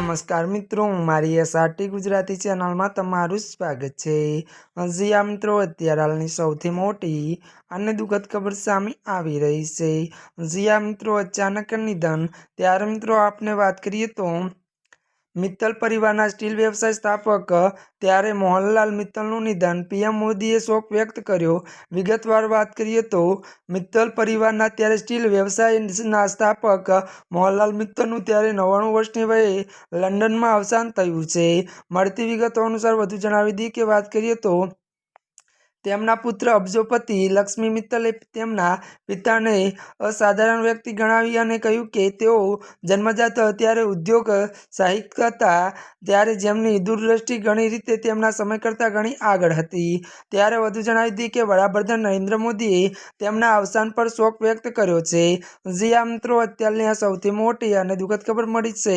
નમસ્કાર મિત્રો, હું મારી એસઆરટી ગુજરાતી ચેનલમાં તમારું સ્વાગત છે. હજી આ મિત્રો, અત્યારે હાલની સૌથી મોટી અને દુઃખદ ખબર સામે આવી રહી છે. હજી આ મિત્રો, અચાનક નિધન. ત્યારે મિત્રો, આપને વાત કરીએ તો મિત્તલ પરિવારના સ્ટીલ વ્યવસાય સ્થાપક ત્યારે મોહનલાલ મિત્તલનું નિધન. પીએમ મોદીએ શોક વ્યક્ત કર્યો. વિગતવાર વાત કરીએ તો, મિત્તલ પરિવારના ત્યારે સ્ટીલ વ્યવસાયના સ્થાપક મોહનલાલ મિત્તલનું ત્યારે નવ્વાણું વર્ષની વયે લંડનમાં અવસાન થયું છે. મળતી વિગતો અનુસાર વધુ જણાવી દઈએ કે વાત કરીએ તો તેમના પુત્ર અબજોપતિ લક્ષ્મી મિત્તલે તેમના પિતાને અસાધારણ વ્યક્તિ ગણાવી અને કહ્યું કે તેઓ જન્મજાત અત્યારે ઉદ્યોગ સાહિત્ય હતા ત્યારે જેમની દૂરદ્રષ્ટિ ઘણી રીતે તેમના સમય કરતાં ઘણી આગળ હતી. ત્યારે વધુ જણાવી દીધી કે વડાપ્રધાન નરેન્દ્ર મોદીએ તેમના અવસાન પર શોક વ્યક્ત કર્યો છે. જે આ મિત્રો અત્યારની આ સૌથી મોટી અને દુઃખદ ખબર મળી છે.